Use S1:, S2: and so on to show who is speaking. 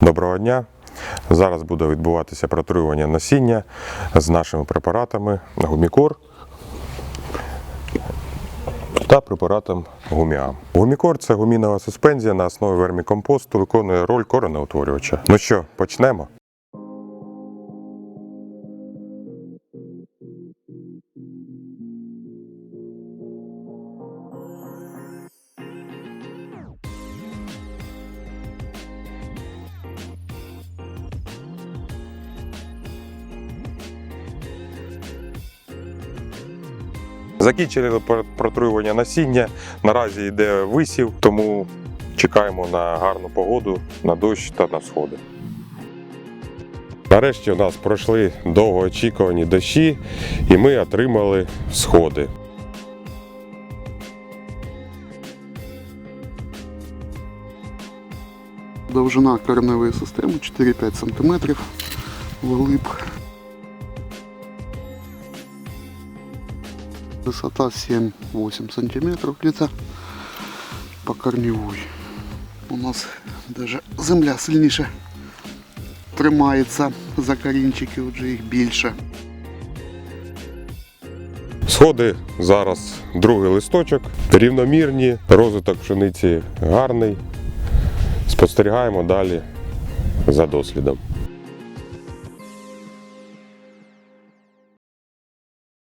S1: Доброго дня. Зараз буде відбуватися протруювання насіння з нашими препаратами Гумікор та препаратом Гуміам. Гумікор це гумінова суспензія на основі вермікомпосту, виконує роль коренеутворювача. Ну що, почнемо? Закінчили протруювання насіння. Наразі йде висів, тому чекаємо на гарну погоду, на дощ та на сходи. Нарешті у нас пройшли довгоочікувані дощі, і ми отримали сходи.
S2: Довжина кореневої системи 4-5 см. Вглиб. Висота 7-8 см где-то по корневой. У нас даже земля сильніше тримається за корінчики, отже їх більше.
S1: Сходи зараз другий листочок, рівномірні, розвиток пшениці гарний. Спостерігаємо далі за дослідом.